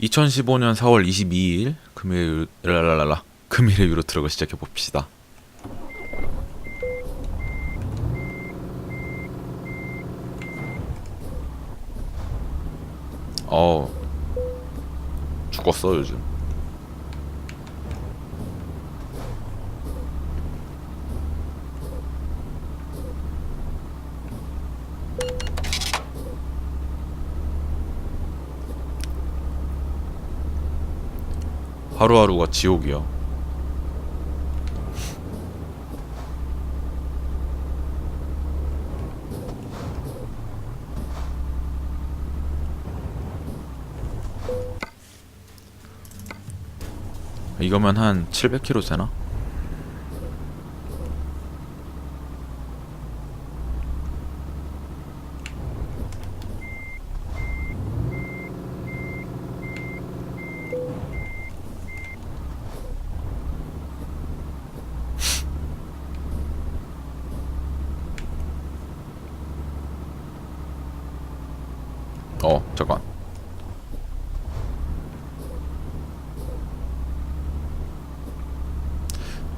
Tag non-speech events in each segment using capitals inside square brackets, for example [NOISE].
2015년 4월 22일 금일 랄랄랄라 금일의 유로 트럭을 시작해 봅시다. 어 죽었어 요즘. 하루하루가 지옥이야. 이거면 한 700km 되나? 어, 잠깐.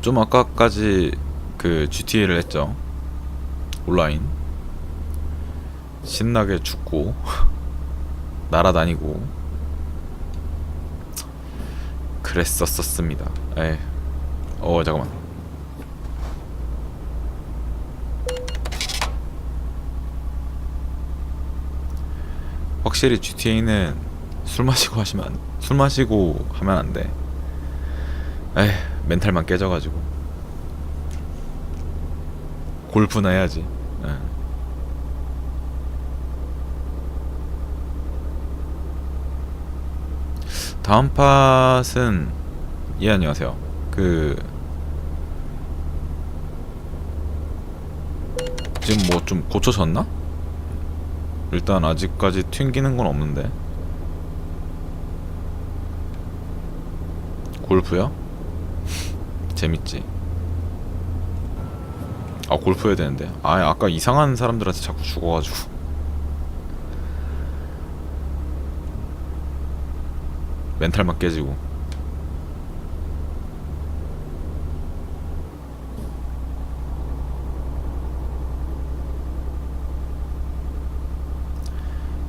좀 아까까지 그 GTA를 했죠. 온라인. 신나게 죽고 [LAUGHS] 날아다니고 그랬었었습니다. 에. 어, 잠깐만. 확실히 GTA는 술 마시고 하시면 안, 술 마시고 하면 안 돼. 에휴, 멘탈만 깨져가지고. 골프나 해야지. 예. 다음 팟은 예 안녕하세요. 그 지금 뭐 좀 고쳐졌나? 일단 아직까지 튕기는 건 없는데 골프요? 재밌지. 아 골프 해야 되는데. 아 아까 이상한 사람들한테 자꾸 죽어가지고. 멘탈만 깨지고.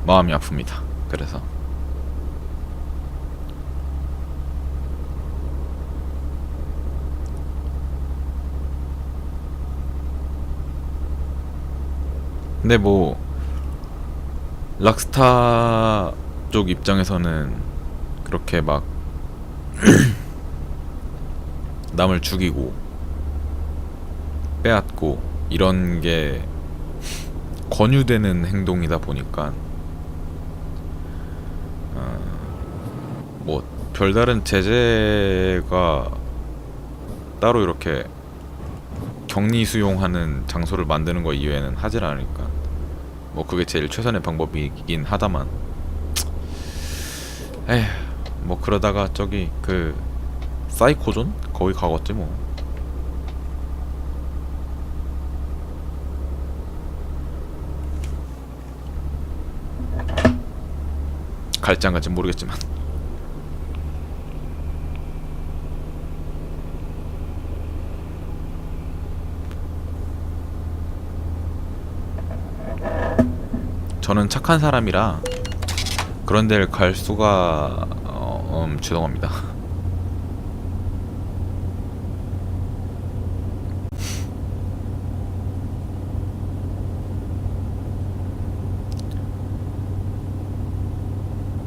마음이 아픕니다. 그래서 근데 뭐 락스타 쪽 입장에서는 그렇게 막 [CLEARS THROAT] 남을 죽이고 빼앗고 이런 게 권유되는 행동이다 보니까 뭐 별다른 제재가 따로 이렇게 격리 수용하는 장소를 만드는 거 이외에는 하질 않으니까 뭐 그게 제일 최선의 방법이긴 하다만. 에휴 뭐 그러다가 저기 그 사이코존? 거기 가겠지 뭐. 갈지 안 갈지 모르겠지만 저는 착한 사람이라 그런 데를 갈 수가 어, 음, 죄송합니다.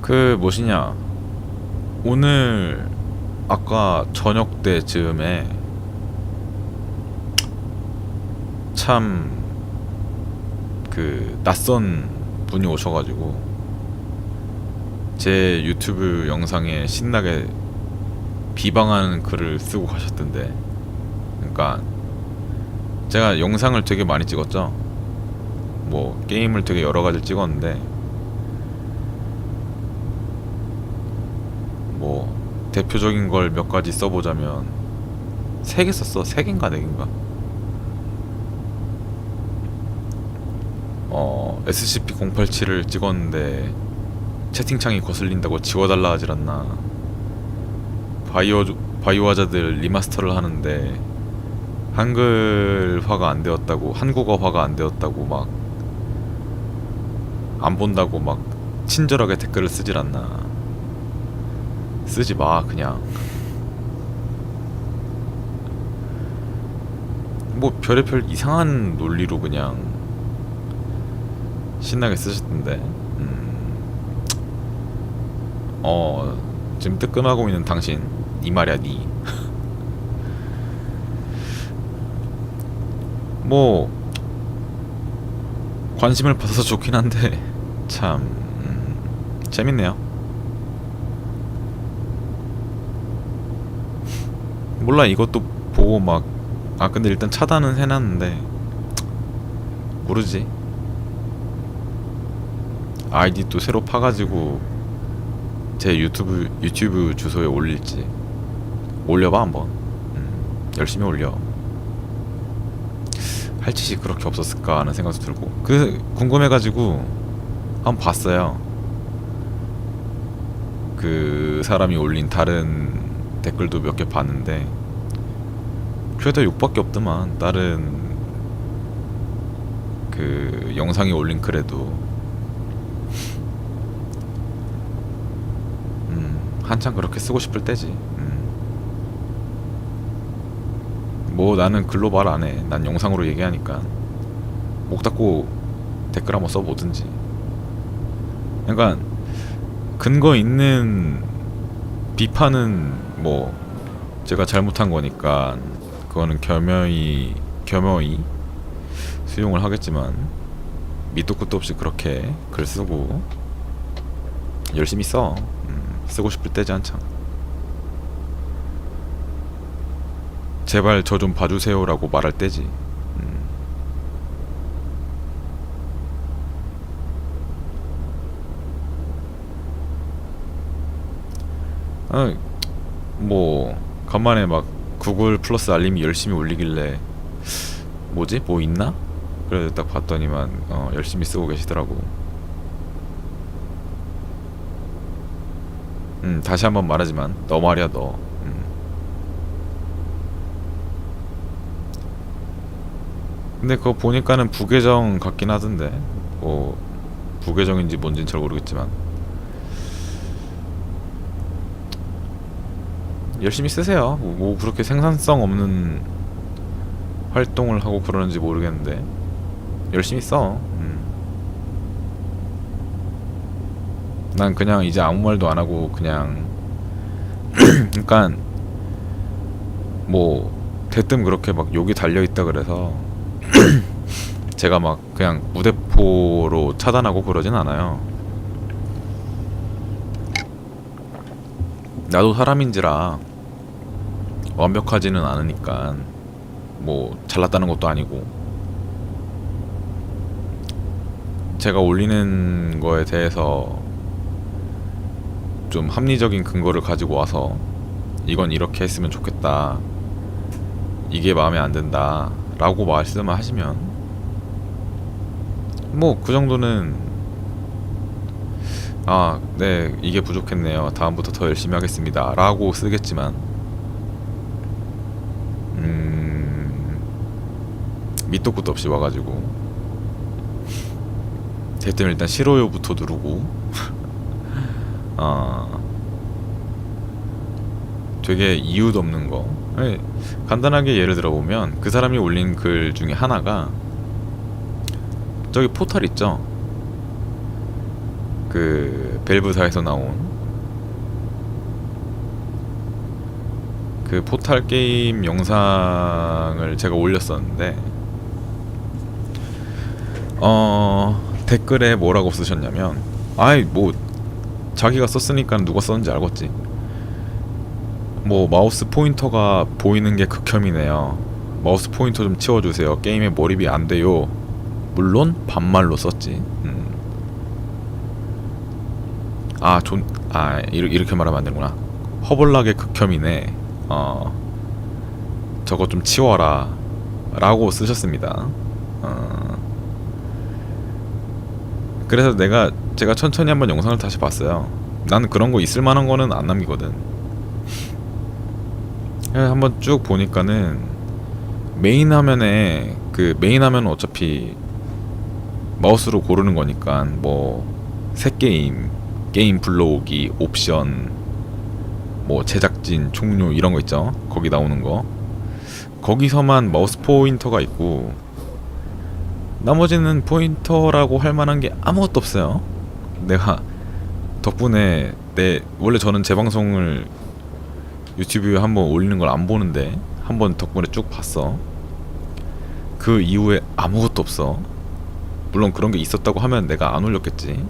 그 무엇이냐 오늘 아까 저녁 때 즈음에 참 그 낯선 분이 오셔가지고 제 유튜브 영상에 신나게 비방하는 글을 쓰고 가셨던데 그러니까 제가 영상을 되게 많이 찍었죠. 뭐 게임을 되게 여러 가지 찍었는데 뭐 대표적인 걸 몇 가지 써보자면 세 개 썼어? 세 개인가 네 어 SCP-087을 찍었는데 채팅창이 거슬린다고 지워달라 하질 않나. 바이오 바이오 하자들 리마스터를 하는데 한글화가 안 되었다고 한국어화가 안 되었다고 막 안 본다고 막 친절하게 댓글을 쓰질 않나. 쓰지 마 그냥. 뭐 별의별 이상한 논리로 그냥 신나게 쓰셨던데. 음. 어 지금 뜨끔하고 있는 당신 니 말이야 니. [LAUGHS] 뭐 관심을 받아서 좋긴 한데 [LAUGHS] 참 음, 재밌네요. 몰라 이것도 보고 막 아 근데 일단 차단은 해놨는데 모르지 아이디 또 새로 파가지고 제 유튜브 유튜브 주소에 올릴지. 올려봐 한번. 음, 열심히 올려. 할 짓이 그렇게 없었을까 하는 생각도 들고. 그 궁금해가지고 한번 봤어요. 그 사람이 올린 다른 댓글도 몇 개 봤는데 최다 6밖에 없더만. 다른 그 영상이 올린 글에도 음, 한참 그렇게 쓰고 싶을 때지. 음. 뭐 나는 글로 말 안 해. 난 영상으로 얘기하니까 목 닫고 댓글 한번 써보든지. 그러니까 근거 있는 비판은 뭐 제가 잘못한 거니까 그거는 겸허히 겸허히 수용을 하겠지만 밑도 끝도 없이 그렇게 글 쓰고 열심히 써 음, 쓰고 싶을 때지 한창 제발 저 좀 봐주세요라고 말할 때지 음. 아, 뭐 간만에 막 구글 플러스 알림이 열심히 울리길래 뭐지? 뭐 있나? 그래서 딱 봤더니만 어, 열심히 쓰고 계시더라고. 음, 다시 한번 말하지만 너 말이야 너. 음. 근데 그거 보니까는 부계정 같긴 하던데. 뭐 부계정인지 뭔진 잘 모르겠지만 열심히 쓰세요. 뭐, 뭐 그렇게 생산성 없는 활동을 하고 그러는지 모르겠는데 열심히 써. 음. 난 그냥 이제 아무 말도 안 하고 그냥 [CLEARS THROAT] 그러니까 뭐 대뜸 그렇게 막 욕이 달려 있다 그래서 [CLEARS THROAT] 제가 막 그냥 무대포로 차단하고 그러진 않아요. 나도 사람인지라 완벽하지는 않으니까 뭐 잘났다는 것도 아니고 제가 올리는 거에 대해서 좀 합리적인 근거를 가지고 와서 이건 이렇게 했으면 좋겠다 이게 마음에 안 든다 라고 말씀을 하시면 뭐 그 정도는 아, 네, 이게 부족했네요. 다음부터 더 열심히 하겠습니다. 라고 쓰겠지만, 음, 밑도 끝도 없이 와 가지고, 대뜸 일단 싫어요부터 누르고, 아, 되게 이유도 없는 거. 간단하게 예를 들어보면, 그 사람이 올린 글 중에 하나가, 저기 포탈 있죠? 그 벨브사에서 나온 그 포탈 게임 영상을 제가 올렸었는데 어 댓글에 뭐라고 쓰셨냐면 아이 뭐 자기가 썼으니까 누가 썼는지 알겠지 뭐 마우스 포인터가 보이는 게 극혐이네요 마우스 포인터 좀 치워주세요 게임에 몰입이 안 돼요 물론 반말로 썼지 음. 아, 존, 아, 이렇게, 이렇게 말하면 안 되는구나. 허벌나게 극혐이네. 어, 저거 좀 치워라. 라고 쓰셨습니다. 어, 그래서 내가 제가 천천히 한번 영상을 다시 봤어요. 나는 그런 거 있을 만한 거는 안 남기거든. 예, 한번 쭉 보니까는 메인 화면에 그 메인 화면은 어차피 마우스로 고르는 거니까 뭐 새 게임, 게임 불러오기, 옵션, 뭐 제작진, 종료 이런 거 있죠. 거기 나오는 거. 거기서만 마우스 포인터가 있고 나머지는 포인터라고 할 만한 게 아무것도 없어요. 내가 덕분에 내 원래 저는 제 방송을 유튜브에 한번 올리는 걸 안 보는데 한 번 덕분에 쭉 봤어. 그 이후에 아무것도 없어. 물론 그런 게 있었다고 하면 내가 안 올렸겠지.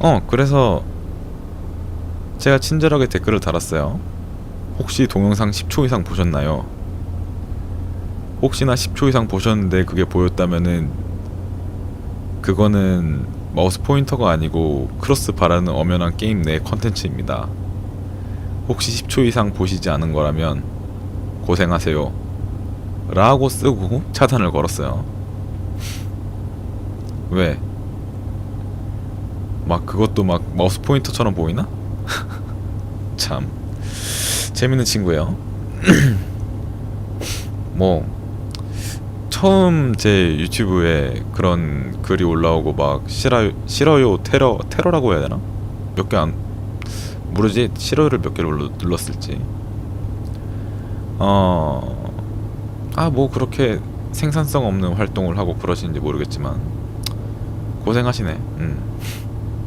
어, 그래서 제가 친절하게 댓글을 달았어요. 혹시 동영상 10초 이상 보셨나요? 혹시나 10초 이상 보셨는데 그게 보였다면은 그거는 마우스 포인터가 아니고 크로스 바라는 엄연한 게임 내 컨텐츠입니다. 혹시 10초 이상 보시지 않은 거라면 고생하세요. 라고 쓰고 차단을 걸었어요. [LAUGHS] 왜? 막 그것도 막 마우스 포인터처럼 보이나? [LAUGHS] 참 재밌는 친구예요. [CLEARS THROAT] 뭐 처음 제 유튜브에 그런 글이 올라오고 막 싫어요 싫어요 테러 테러라고 해야 되나? 몇 개 안 모르지 싫어요를 몇 개를 눌렀을지 어아 뭐 그렇게 생산성 없는 활동을 하고 그러시는지 모르겠지만 고생하시네. 음.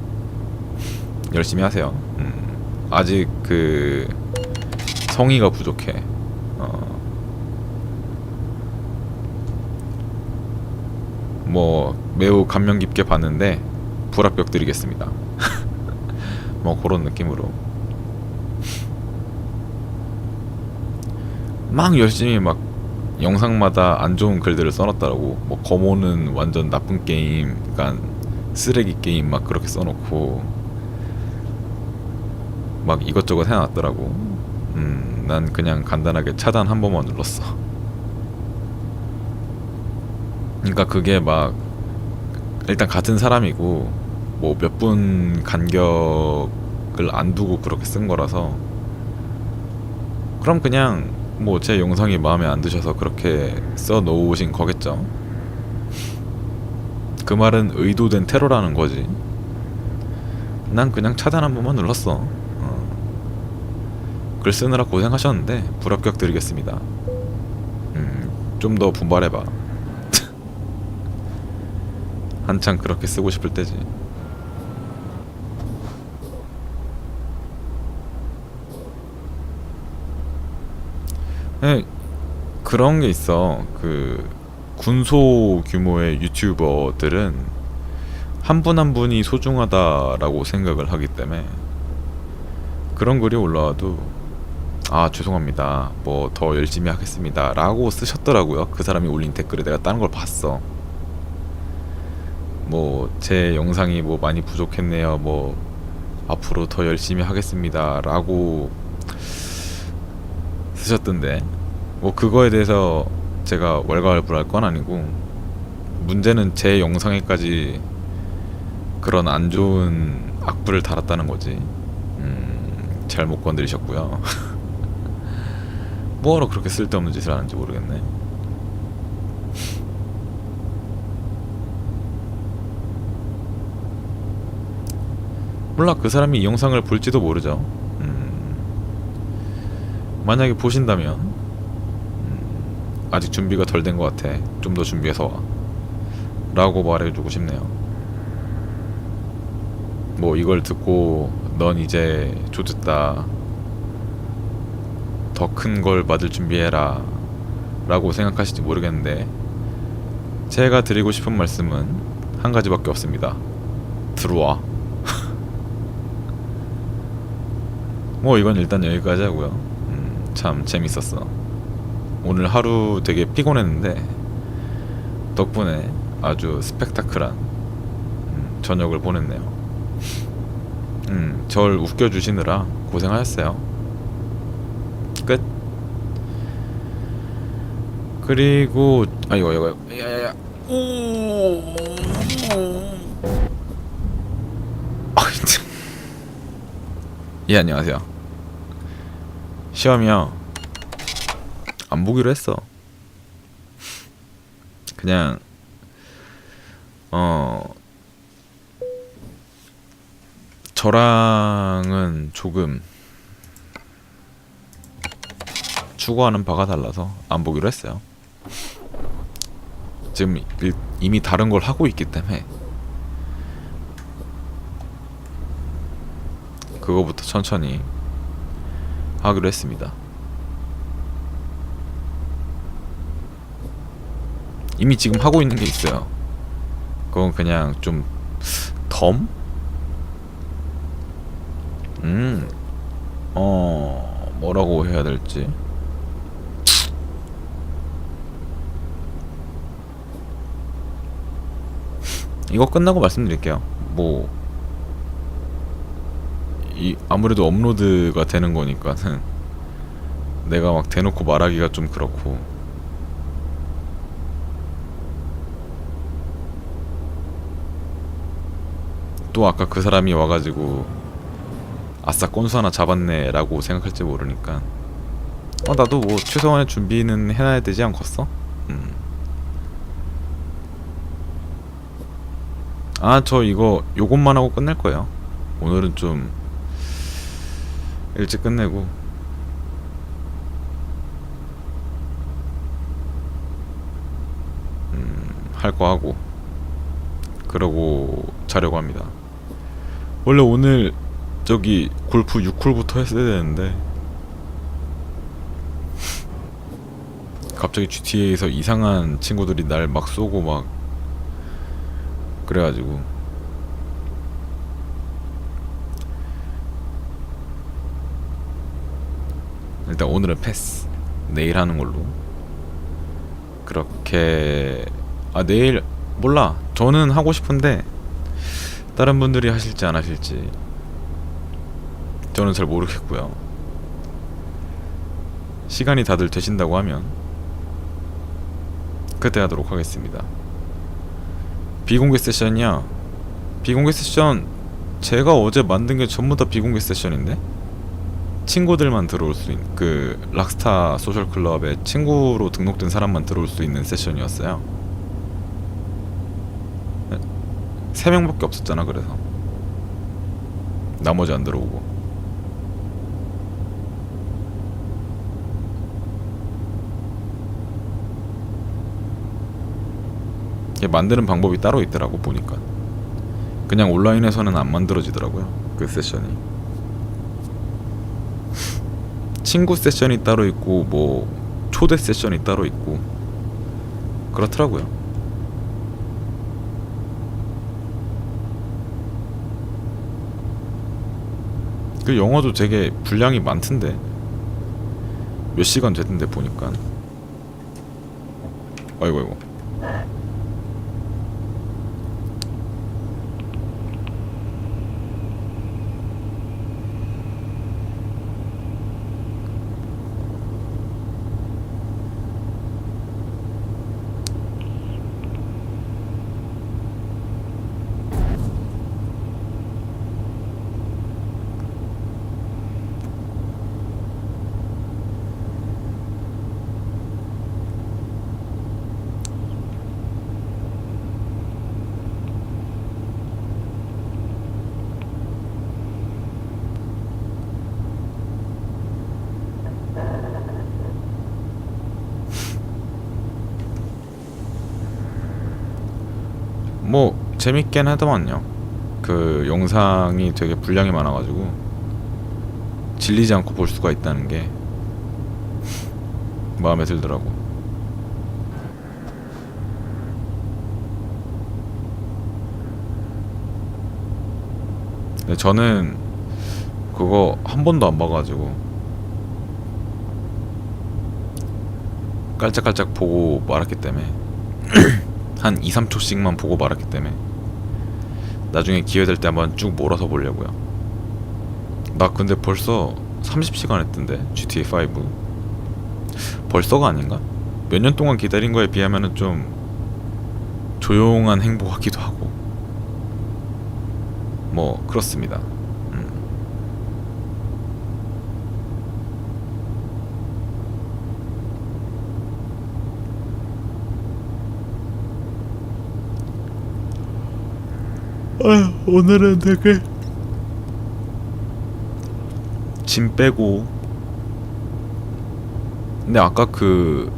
[LAUGHS] 열심히 하세요. 음. 아직 그 성의가 부족해. 어. 뭐 매우 감명 깊게 봤는데 불합격 드리겠습니다. [LAUGHS] 뭐 그런 느낌으로 막 열심히 막 영상마다 안 좋은 글들을 써놨더라고. 뭐 검호는 완전 나쁜 게임, 그러니까 쓰레기 게임 막 그렇게 써놓고 막 이것저것 해놨더라고. 음, 난 그냥 간단하게 차단 한 번만 눌렀어. 그러니까 그게 막 일단 같은 사람이고 뭐 몇 분 간격을 안 두고 그렇게 쓴 거라서 그럼 그냥 뭐 제 영상이 마음에 안 드셔서 그렇게 써 놓으신 거겠죠. 그 말은 의도된 테러라는 거지. 난 그냥 차단 한 번만 눌렀어. 어. 글 쓰느라 고생하셨는데 불합격 드리겠습니다. 음, 좀 더 분발해봐. 한창 그렇게 쓰고 싶을 때지. 네, 그런 게 있어. 그 군소 규모의 유튜버들은 한 분 한 분이 소중하다라고 생각을 하기 때문에 그런 글이 올라와도 아 죄송합니다. 뭐 더 열심히 하겠습니다라고 쓰셨더라고요. 그 사람이 올린 댓글에 내가 다른 걸 봤어. 뭐 제 영상이 뭐 많이 부족했네요. 뭐 앞으로 더 열심히 하겠습니다라고 쓰셨던데 뭐 그거에 대해서 제가 왈가왈부할 건 아니고 문제는 제 영상에까지 그런 안 좋은 악플을 달았다는 거지. 음, 잘못 건드리셨고요. [LAUGHS] 뭐하러 그렇게 쓸데없는 짓을 하는지 모르겠네. 몰라 그 사람이 이 영상을 볼지도 모르죠. 음, 만약에 보신다면 음, 아직 준비가 덜 된 것 같아. 좀 더 준비해서 와. 라고 말해주고 싶네요. 뭐 이걸 듣고 넌 이제 조졌다. 더 큰걸 받을 준비해라. 라고 생각하실지 모르겠는데 제가 드리고 싶은 말씀은 한 가지밖에 없습니다. 들어와. 뭐 이건 일단 여기까지 하고요. 음, 참 재밌었어. 오늘 하루 되게 피곤했는데 덕분에 아주 스펙타클한 음, 저녁을 보냈네요. 음, 절 웃겨주시느라 고생하셨어요. 끝. 그리고 아 이거 야야야 오. 참. 예 안녕하세요. 시험이요. 안 보기로 했어. 그냥 어 저랑은 조금 추구하는 바가 달라서 안 보기로 했어요. 지금 일- 이미 다른 걸 하고 있기 때문에 그거부터 천천히 하기로 했습니다. 이미 지금 하고 있는 게 있어요. 그건 그냥 좀 덤? 음, 어, 뭐라고 해야 될지. 이거 끝나고 말씀드릴게요. 뭐, 이, 아무래도 업로드가 되는 거니까는 내가 막 대놓고 말하기가 좀 그렇고. 또 아까 그 사람이 와가지고 아싸 건수 하나 잡았네 라고 생각할지 모르니까 어 나도 뭐 최소한의 준비는 해놔야 되지 않겠어? 음. 아저 이거 요것만 하고 끝낼 거예요 오늘은 좀 일찍 끝내고. 음, 할 거 하고. 그러고 자려고 합니다. 원래 오늘 저기 골프 6홀부터 했어야 되는데. 갑자기 GTA에서 이상한 친구들이 날 막 쏘고 막 그래가지고 일단 오늘은 패스 내일 하는 걸로 그렇게 아 내일 몰라 저는 하고 싶은데 다른 분들이 하실지 안 하실지 저는 잘 모르겠고요. 시간이 다들 되신다고 하면 그때 하도록 하겠습니다. 비공개 세션이야. 비공개 세션 제가 어제 만든 게 전부 다 비공개 세션인데 친구들만 들어올 수 있는 그 락스타 소셜 클럽에 친구로 등록된 사람만 들어올 수 있는 세션이었어요. 세 명밖에 없었잖아 그래서. 나머지 안 들어오고. 만드는 방법이 따로 있더라고 보니까. 그냥 온라인에서는 안 만들어지더라고요 그 세션이 친구 세션이 따로 있고 뭐 초대 세션이 따로 있고 그렇더라고요. 그 영어도 되게 분량이 많던데. 몇 시간 되던데 보니까. 아이고 아이고 뭐 재밌긴 하더만요. 그 영상이 되게 분량이 많아가지고 질리지 않고 볼 수가 있다는 게 [LAUGHS] 마음에 들더라고. 저는 그거 한 번도 안 봐가지고 깔짝깔짝 보고 말았기 때문에 [CLEARS THROAT] 한 2, 3초씩만 보고 말았기 때문에 나중에 기회 될 때 한번 쭉 몰아서 보려고요. 나 근데 벌써 30시간 했던데 GTA 5. 벌써가 아닌가? 몇 년 동안 기다린 거에 비하면은 좀 조용한 행복하기도 하고 뭐 그렇습니다. 음. 아, 오늘은 되게 짐 빼고. 근데 아까 그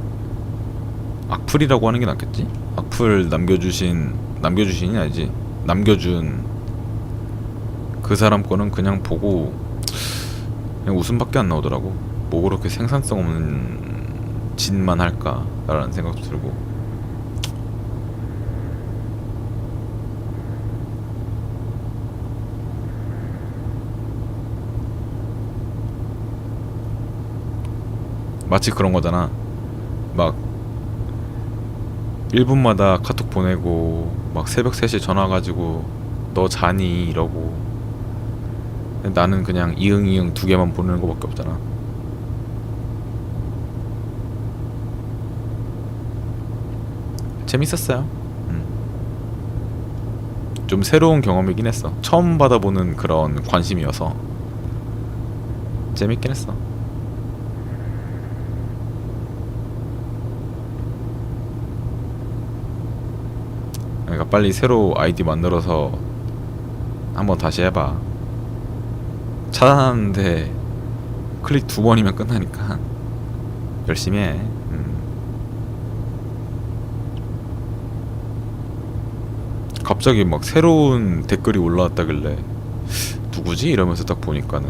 악플이라고 하는 게 낫겠지? 악플 남겨주신 남겨주신이 아니지. 남겨준 그 사람 거는 그냥 보고 그냥 웃음밖에 안 나오더라고. 뭐 그렇게 생산성 없는 짓만 할까라는 생각도 들고 마치 그런 거잖아. 막 1분마다 카톡 보내고 막 새벽 3시에 전화 가지고 너 자니? 이러고. 나는 그냥 이응 이응 두 개만 보내는 거밖에 없잖아. 재밌었어요. 음. 좀 새로운 경험이긴 했어. 처음 받아보는 그런 관심이어서. 재밌긴 했어 그러니까 빨리 새로 아이디 만들어서 한번 다시 해봐. 차단하는데 클릭 두 번이면 끝나니까 [LAUGHS] 열심히 해. 음. 갑자기 막 새로운 댓글이 올라왔다길래 누구지 이러면서 딱 보니까는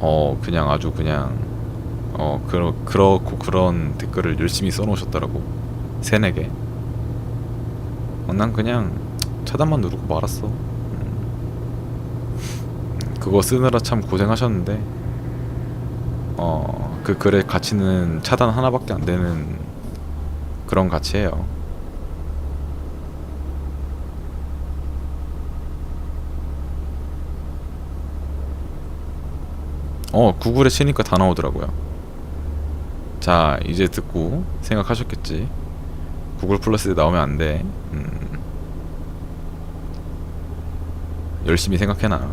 어 그냥 아주 그냥 어 그러 그렇고 그런 댓글을 열심히 써놓으셨더라고 세네 개. 어, 난 그냥 차단만 누르고 말았어. 음. 그거 쓰느라 참 고생하셨는데, 어, 그 글의 가치는 차단 하나밖에 안 되는 그런 가치예요. 어, 구글에 치니까 다 나오더라고요. 자, 이제 듣고 생각하셨겠지. 구글 플러스에 나오면 안 돼. 음. 열심히 생각해놔.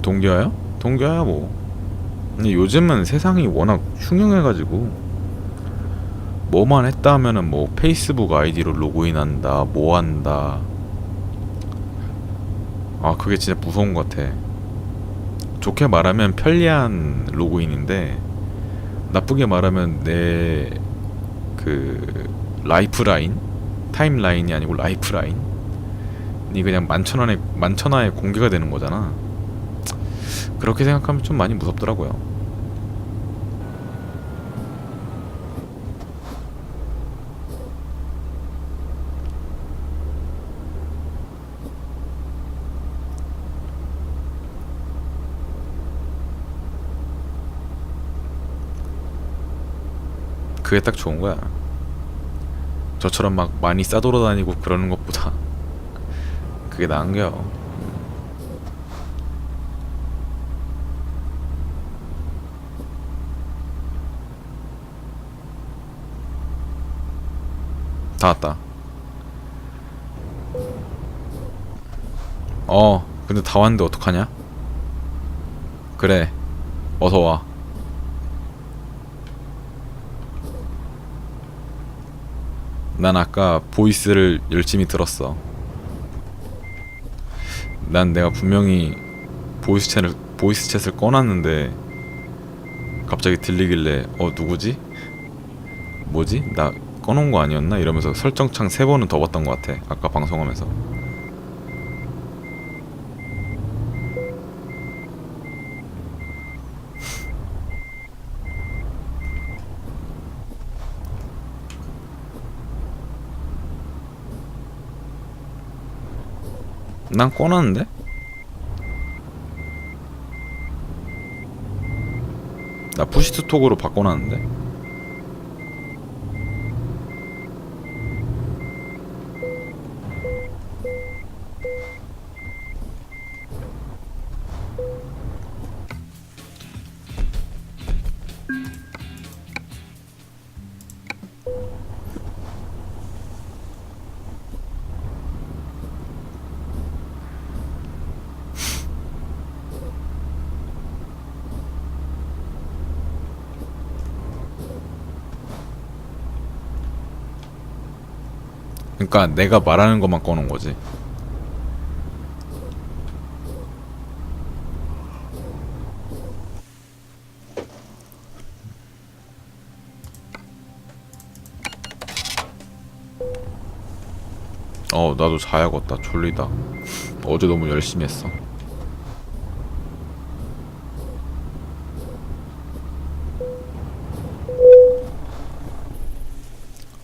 동기화요? 동기화야 뭐. 근데 요즘은 세상이 워낙 흉흉해가지고 뭐만 했다 하면은 뭐 페이스북 아이디로 로그인한다, 뭐 한다. 아 그게 진짜 무서운 것 같아. 좋게 말하면 편리한 로그인인데 나쁘게 말하면 내 그 라이프라인 타임라인이 아니고 라이프라인 이 그냥 만천원에 만천하에 공개가 되는 거잖아. 그렇게 생각하면 좀 많이 무섭더라고요. 그게 딱 좋은 거야. 저처럼 막 많이 싸돌아다니고 그러는 것보다 그게 나은겨. 다 왔다. 어, 근데 다 왔는데 어떡하냐? 그래, 어서 와. 난 아까 보이스를 열심히 들었어. 난 내가 분명히 보이스 채를 보이스 챗을 꺼놨는데 갑자기 들리길래 어 누구지? 뭐지? 나 꺼놓은 거 아니었나? 이러면서 설정창 세 번은 더 봤던 것 같아. 아까 방송하면서. 난 꺼놨는데? 나 푸시트 톡으로 바꿔놨는데 그러니까 내가 말하는 것만 꺼놓은 거지. 어 나도 자야겠다. 졸리다. 어제 너무 열심히 했어.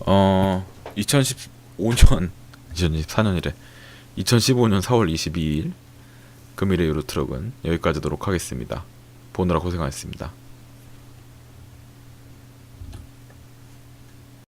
어 2015년 2024년이래. 2015년 4월 22일 금일의 유로트럭은 여기까지도록 하겠습니다. 보느라 고생하셨습니다